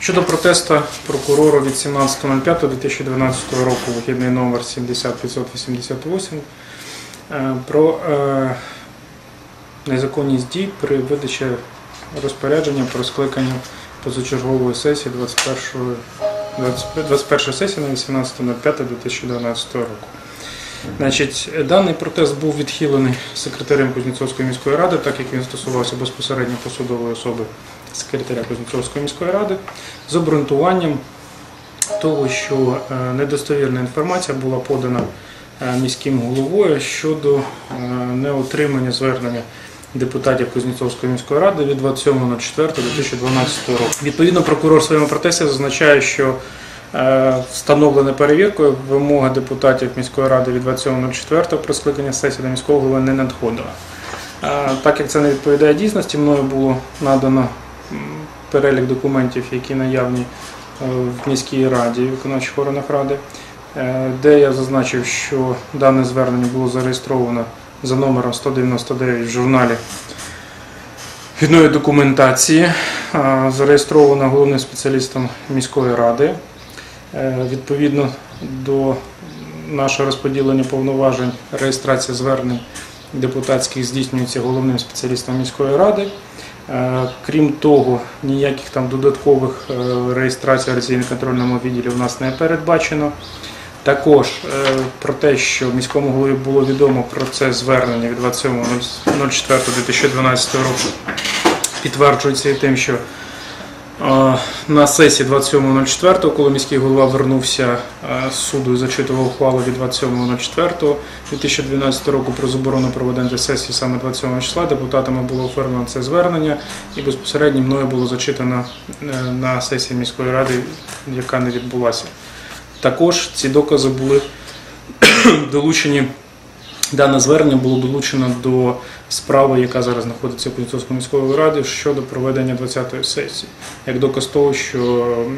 Щодо протесту прокурора від 17.05.2012 року, вихідний номер 70588, е, про е, незаконність дій при видачі розпорядження про скликання позачергової сесії 21, 21 сесії на 18.05.2012 року. Значить, даний протест був відхилений секретарем Кузнєцовської міської ради, так як він стосувався безпосередньо посадової особи секретаря Кузнєцовської міської ради, з обґрунтуванням того, що е, недостовірна інформація була подана е, міським головою щодо е, неотримання звернення депутатів Кузнєцовської міської ради від 27.04.2012 року. Відповідно, прокурор в своєму протесті зазначає, що Встановлена перевіркою вимога депутатів міської ради від 27.04 про скликання сесії до міського голови не надходила. Так як це не відповідає дійсності, мною було надано перелік документів, які наявні е, в міській раді, виконавчих органах ради, е, де я зазначив, що дане звернення було зареєстровано за номером 199 в журналі відної документації, е, зареєстровано головним спеціалістом міської ради. Відповідно до нашого розподілення повноважень, реєстрація звернень депутатських здійснюється головним спеціалістом міської ради. Е, Крім того, ніяких там додаткових е, реєстрацій в реєстраційно-контрольному відділі у нас не передбачено. Також е, про те, що міському голові було відомо про це звернення від 27.04.2012 року, підтверджується і тим, що На сесії 27.04, коли міський голова вернувся е, з суду і зачитував ухвалу від 27.04.2012 року про заборону проведення сесії саме 27 числа, депутатами було оформлено це звернення і безпосередньо мною було зачитано е, на сесії міської ради, яка не відбулася. Також ці докази були долучені. Дане звернення було долучено до справи, яка зараз знаходиться в Кузнєцовської міської раді щодо проведення 20-ї сесії, як доказ того, що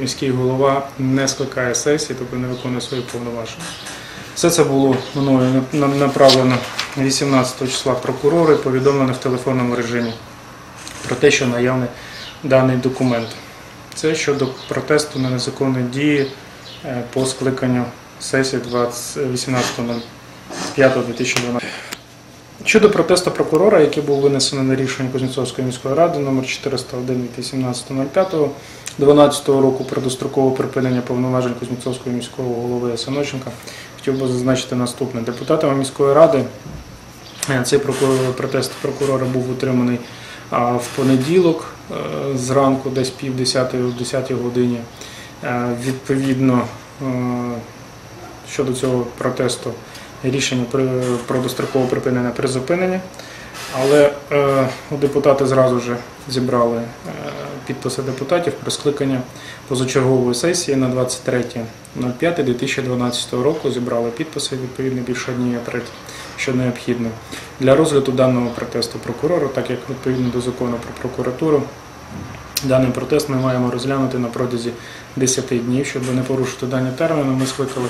міський голова не скликає сесії, тобто не виконує свої повноваження. Все це було мною направлено 18 числа прокурори, повідомлено в телефонному режимі про те, що наявний даний документ. Це щодо протесту на незаконні дії е, по скликанню сесії 20 18.05.2012. Щодо протесту прокурора, який був винесений на рішення Кузнєцовської міської ради номер 401 від 18.05.12 року про дострокове припинення повноважень Кузнєцовського міського голови Саноченка, хотів би зазначити наступне. Депутатами міської ради е, цей протест прокурора був утриманий в понеділок е, зранку, десь пів десятої, о 10 годині. Е, Відповідно, щодо цього протесту рішення про дострокове припинення призупинення. Але е, депутати зразу ж зібрали е, підписи депутатів про скликання позачергової сесії на 23.05.2012 року. Зібрали підписи відповідно більше дні третє, що необхідно для розгляду даного протесту прокурора, так як відповідно до закону про прокуратуру. Даний протест ми маємо розглянути на протязі 10 днів, щоб не порушити дані терміни. Ми скликали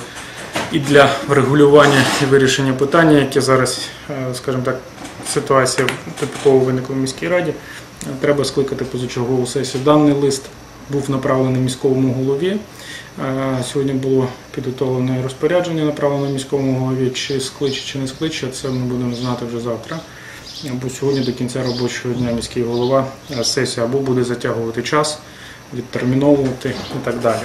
і для врегулювання і вирішення питання, яке зараз, е, скажімо так, ситуація типово виникла в міській раді. Треба скликати позачергову сесію. Даний лист був направлений міському голові. Е, Сьогодні було підготовлене розпорядження, направлене міському голові. Чи скличе, чи не скличе, це ми будемо знати вже завтра. Або сьогодні до кінця робочого дня міський голова е, сесію або буде затягувати час, відтерміновувати і так далі.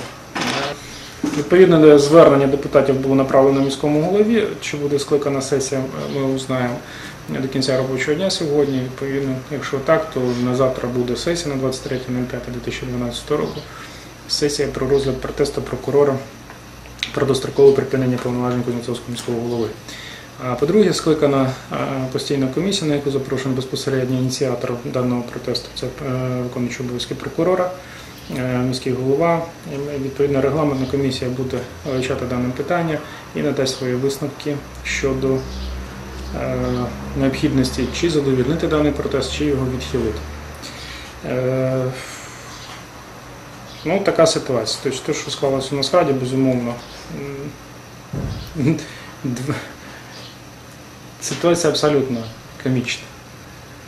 Відповідно до звернення депутатів було направлено міському голові. Чи буде скликана сесія, ми узнаємо до кінця робочого дня сьогодні. Відповідно, якщо так, то на завтра буде сесія на 23.05.2012 року. Сесія про розгляд протесту прокурора про дострокове припинення повноважень Кузнєцовського міського голови. А по-друге, скликана е, постійна комісія, на яку запрошений безпосередньо ініціатор даного протесту. Це е, виконуючий обов'язки прокурора, е, міський голова. Відповідно, регламентна комісія буде вивчати дане питання і надасть свої висновки щодо е, необхідності чи задовільнити даний протест, чи його відхилити. Е, Ну, така ситуація. Тобто, те, що склалося у нас безумовно. Ситуація абсолютно комічна.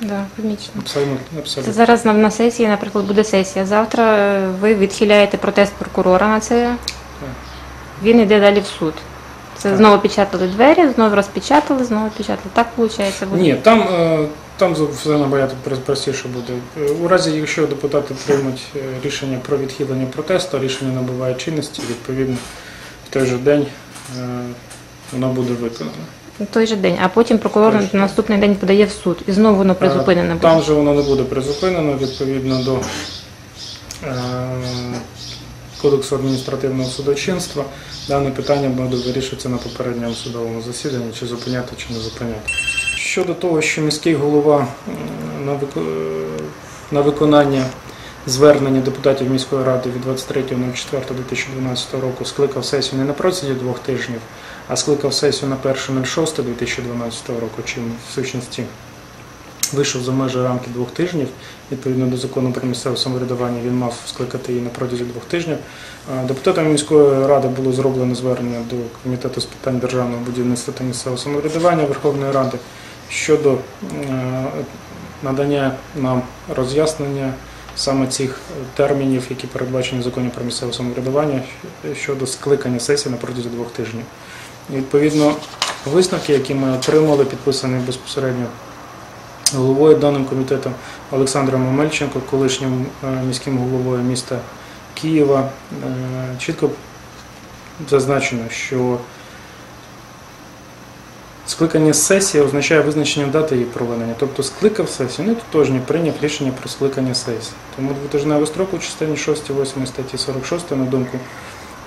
Да, помічно. Абсолютно, абсолютно. зараз на, на сесії, наприклад, буде сесія. Завтра е, ви відхиляєте протест прокурора на це. Він йде далі в суд. Це Так. знову печатали двері, знову розпечатали, знову печатали. Так виходить буде? Ні, там, е, там все набагато про- простіше буде. Е, У разі, якщо депутати приймуть е, рішення про відхилення протесту, рішення набуває чинності, відповідно, в той же день е, воно буде виконано. На той же день, а потім прокурор Точно. на наступний день подає в суд. І знову воно Е, буде. Там же воно не буде призупинено відповідно до е, Кодексу адміністративного судочинства. Дане питання буде вирішуватися на попередньому судовому засіданні, чи зупиняти, чи не зупиняти. Щодо того, що міський голова на, вико- е, на виконання звернення депутатів міської ради від 23.04.2012 року скликав сесію не на протязі двох тижнів, а скликав сесію на 1.06.2012 року, чим в сущності вийшов за межі рамки двох тижнів. Відповідно до закону про місцеве самоврядування він мав скликати її на протязі двох тижнів. Депутатами міської ради було зроблено звернення до комітету з питань державного будівництва та місцевого самоврядування Верховної Ради щодо надання нам роз'яснення саме цих термінів, які передбачені в законі про місцеве самоврядування щодо скликання сесії на протязі двох тижнів. Відповідно, висновки, які ми отримали, підписані безпосередньо головою даним комітетом Олександром Омельченко, колишнім е, міським головою міста Києва, е, чітко зазначено, що скликання сесії означає визначення дати її проведення. Тобто скликав сесію, не тотожні прийняв рішення про скликання сесії. Тому двотижневий строк у частині 6-8 статті 46, на думку,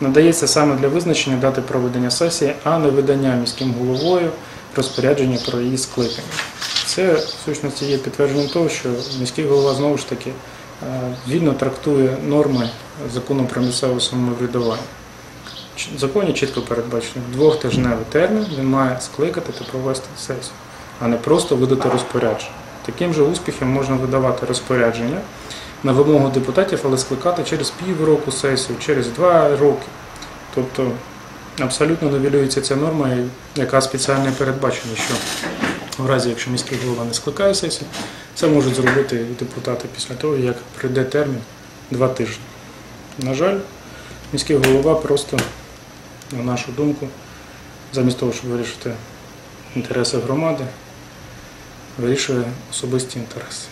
надається саме для визначення дати проведення сесії, а не видання міським головою розпорядження про її скликання. Це в сущності є підтвердженням того, що міський голова знову ж таки е, вільно трактує норми закону про місцеве самоврядування. В законі чітко передбачено двохтижневий термін він має скликати та провести сесію, а не просто видати розпорядження. Таким же успіхом можна видавати розпорядження на вимогу депутатів, але скликати через півроку сесію, через два роки. Тобто абсолютно нивелюється ця норма, яка спеціально передбачена, що в разі, якщо міський голова не скликає сесію, це можуть зробити депутати після того, як прийде термін два тижні. На жаль, міський голова просто, на нашу думку, замість того, щоб вирішити інтереси громади, вирішує особисті інтереси.